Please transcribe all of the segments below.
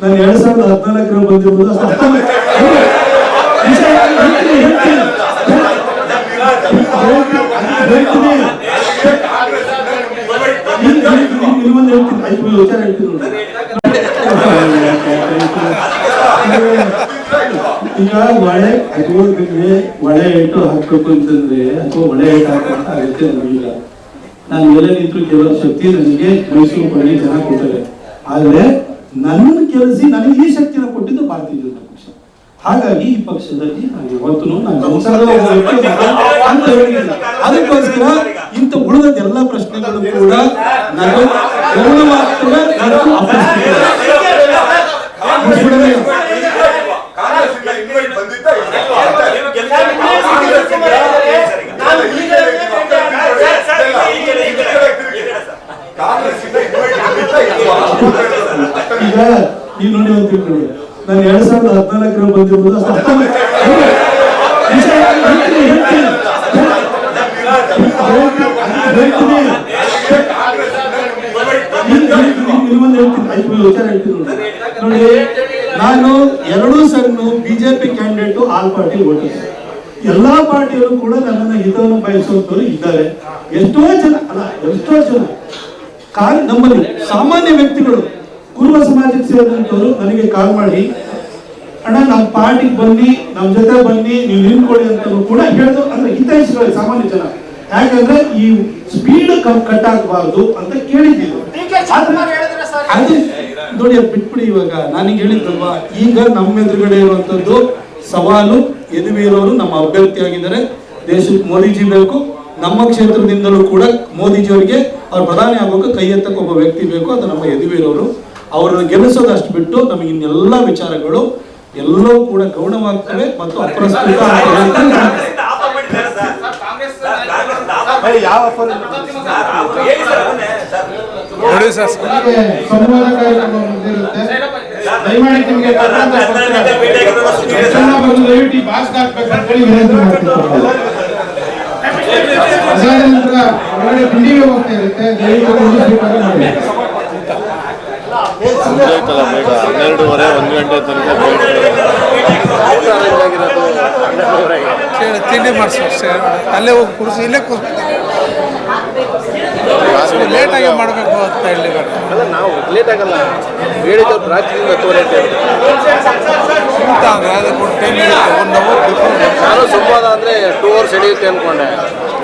ನಾನು ಎರಡ್ ಸಾವಿರದ ಹದಿನಾಲ್ಕರಲ್ಲಿ ಬಂದಿರ್ಬೋದು. ಈಗ ಮಳೆ ಅದ್ಭುತಗಳಿಗೆ ಮಳೆ ಏಟು ಹಾಕ್ಬೇಕು ಅಂತಂದ್ರೆ ಅಥವಾ ಮಳೆ ಏಟು ಹಾಕುವಂತ ಆಗುತ್ತೆ ನಮಗಿಲ್ಲ ನಾನು ಎಲ್ಲ ನಿಂತು ಕೆಲವು ಶಕ್ತಿ ನನಗೆ ಮೈಸೂರು ಬಳಿ ಜನ ಕೊಟ್ಟರೆ ಆದ್ರೆ ನನ್ನನ್ನು ಕೆಲಸಿ ನನಗೆ ಈ ಶಕ್ತಿಯನ್ನು ಕೊಟ್ಟಿದ್ದು ಭಾರತೀಯ ಜನತಾ ಪಕ್ಷ ಹಾಗಾಗಿ ಈ ಪಕ್ಷದಲ್ಲಿ ನಾನು ಯಾವತ್ತೂ ನಾನು ಅಂತ ಅದಕ್ಕೋಸ್ಕರ ಇಂಥ ಉಳಿದ ಎಲ್ಲ ಪ್ರಶ್ನೆಗಳು ಕೂಡ ನಾನು ಗೌರವಾಗ್ತದೆ ನೀವು ನೋಡಿ ಅಂತ ತಿಳ್ಕೊಳ್ಳಿ ನಾನು ಎರಡ್ ಸಾವಿರದ ಹದಿನಾಲ್ಕರ. ಇಲ್ಲಿ- ಇಲ್ಲಿ- ಇಲ್ಲಿ ಐದು ವಿಚಾರ ಹೇಳ್ತೀನಿ ನೋಡಿ. ನಾನು ಎರಡೂ ಸಣ್ಣ BJP candidate all party votes ಎಲ್ಲಾ ಪಾರ್ಟಿಯವರು ಕೂಡ ನನ್ನನ್ನು ಹಿತವನ್ನು ಬಯಸುವಂತವರು ಇದ್ದಾರೆ ಎಷ್ಟೋ ಜನ, ಅಲ್ಲ, ಎಷ್ಟೋ ಜನ ಕಾರ್ ನಮ್ಮಲ್ಲಿ ಸಾಮಾನ್ಯ ವ್ಯಕ್ತಿಗಳು ಕುರುಬ ಸಮಾಜಕ್ಕೆ ಸೇರಿದಂತವರು ನನಗೆ ಕಾಲ್ ಮಾಡಿ ಅಣ್ಣ ನಮ್ಮ ಪಾರ್ಟಿಗೆ ಬನ್ನಿ ನಮ್ಮ ಜೊತೆ ಬನ್ನಿ ನೀವು ನಿಂತ್ಕೊಳ್ಳಿ ಅಂತ ಕೂಡ ಹೇಳಿದ್ರು ಅಂದ್ರೆ ಹಿತೈಷಿಗಳು ಸಾಮಾನ್ಯ ಜನ. ಯಾಕಂದ್ರೆ ಈ ಸ್ಪೀಡ್ ಕಟ್ ಆಗಬಾರ್ದು ಅಂತ ಕೇಳಿದ್ದೀವಿ ನೋಡಿ ಅದು ಬಿಟ್ಬಿಡಿ ಇವಾಗ. ನಾನೀಗ ಹೇಳಿದ್ದಲ್ವಾ ಈಗ ನಮ್ಮ ಎದುರುಗಡೆ ಇರುವಂತದ್ದು ಸವಾಲು ಯದುವೀರವರು ನಮ್ಮ ಅಭ್ಯರ್ಥಿ ಆಗಿದ್ದಾರೆ. ದೇಶಕ್ಕೆ ಮೋದಿಜಿ ಬೇಕು. ನಮ್ಮ ಕ್ಷೇತ್ರದಿಂದಲೂ ಕೂಡ ಮೋದಿಜಿ ಅವರಿಗೆ ಅವ್ರು ಪ್ರಧಾನಿ ಆಗೋಕೆ ಕೈ ಎತ್ತಕ್ಕೆ ಒಬ್ಬ ವ್ಯಕ್ತಿ ಬೇಕು ಅದು ನಮ್ಮ ಯದುವೀರವರು ಅವರನ್ನು ಗೆಲ್ಲಿಸೋದಷ್ಟು ಬಿಟ್ಟು ನಮಗೆ ಇನ್ನೆಲ್ಲ ವಿಚಾರಗಳು ಎಲ್ಲವೂ ಕೂಡ ಗೌಣವಾಗ್ತವೆ ಮತ್ತು ಅಪ್ರಸ್ತುತ ನಿಮಗೆ ಸಂವಾದ ಕಾರ್ಯಕ್ರಮ ಮುಂದಿರುತ್ತೆ ದಯಮಾಡಿ ನಿಮಗೆ ತಕ್ಕಂತ ತಕ್ಷಣ ಬಂದು ದಯವಿಟ್ಟು ಹಾಕ್ಬೇಕು ವಿನಂತಿ ಅದಾದ ನಂತರ ಒಳ್ಳೆ ತಿಂಡಿ ಹೋಗ್ತಾ ಇರುತ್ತೆ ದಯವಿಟ್ಟು ಸ್ವೀಕಾರ ಮಾಡಿ ಸಂಜೆ ಬೇಡ ಹನ್ನೆರಡುವರೆ ಒಂದು ಗಂಟೆ ತನಕ ಆಗಿರೋದು ತಿಂಡಿ ಮಾಡಿಸಿ ಅಷ್ಟೇ. ಅಲ್ಲೇ ಹೋಗಿ ಕುಡಿಸಿ ಇಲ್ಲೇ ಕೂರ್ಸಿ ಲೇಟಾಗಿ ಮಾಡಬೇಕು ಅಂತ ಹೇಳಿ ಬೇಡ ಅಲ್ಲ ನಾವು ಲೇಟ್ ಆಗಲ್ಲ. ಹೇಳಿದ್ದು ರಾತ್ರಿಯಿಂದ ತೋರೈತೆ ಅಂದರೆ ಅದಕ್ಕೆ ಒಂದು ಟೈಮ್ ಇರುತ್ತೆ ಒನ್ ಅವರ್ ಬಿಫೋರ್ ನಾನು ಸಂವಾದ ಅಂದ್ರೆ ಟೂ ಅವರ್ಸ್ ಹಿಡಿಯುತ್ತೆ ಅನ್ಕೊಂಡೆ.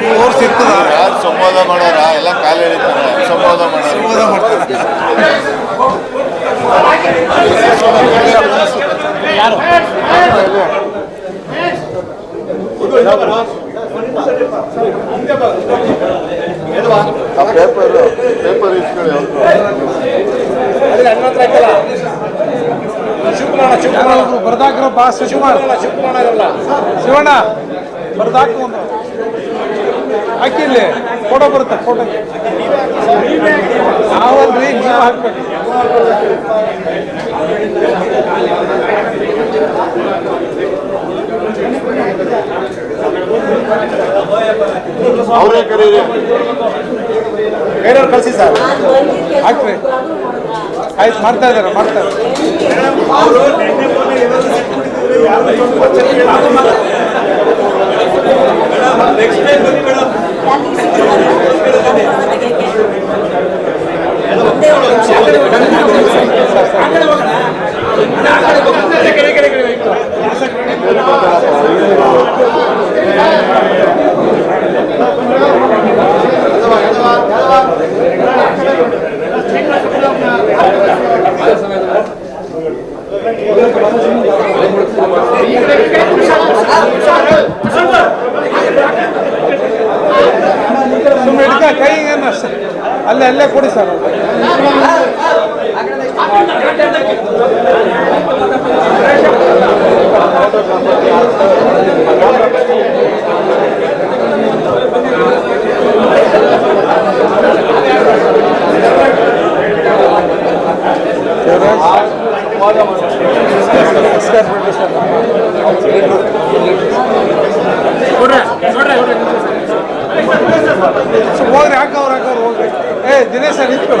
ಟೂ ಅವರ್ಸ್ ಇರ್ತದ? ಯಾರು ಸಂವಾದ ಮಾಡೋರ? ಎಲ್ಲ ಕಾಲು ಎಳಿತಾರೆ ಸಂವಾದ ಮಾಡೋರು. ಸಂವಾದ ಮಾಡ್ತಾರೆ. ಪೇಪರ್ ಇಸ್ಕೊಳ್ಳಿ ಯಾರಾದ್ರು ಬರ್ದಾಕ್ರ ಬಾ ಶಿವಕುಮಾರ್ ಶಿವಣ್ಣ ಬರ್ದಾಕು ಒಂದು ಫೋಟೋ ಬರುತ್ತೆ ಫೋಟೋ ನಾವಲ್ರಿ ನೀವು ಹಾಕ್ಬೇಕು. ಬೇರೆಯವ್ರು ಕಳಿಸಿ ಸರ್. ಹಾಕ್ರಿ. ಆಯ್ತು ಮಾಡ್ತಾ ಇದ್ದಾರೆ ಮಾಡ್ತಾ ಇದ್ದಾರೆ ಸುಮ್ಮನೆ ಹಿಡ್ಕ ಕೈ ಏನು ಅಷ್ಟೇ ಅಲ್ಲೇ ಅಲ್ಲೇ ಕೊಡಿ ಸರ್ ಹೋಗ್ರಿ ಹಾಕವ್ರು ಹಾಕವ್ರು ಹೋಗ್ರಿ ಏ ದಿನೇಶ ನಿಂತ್ಕೊಳ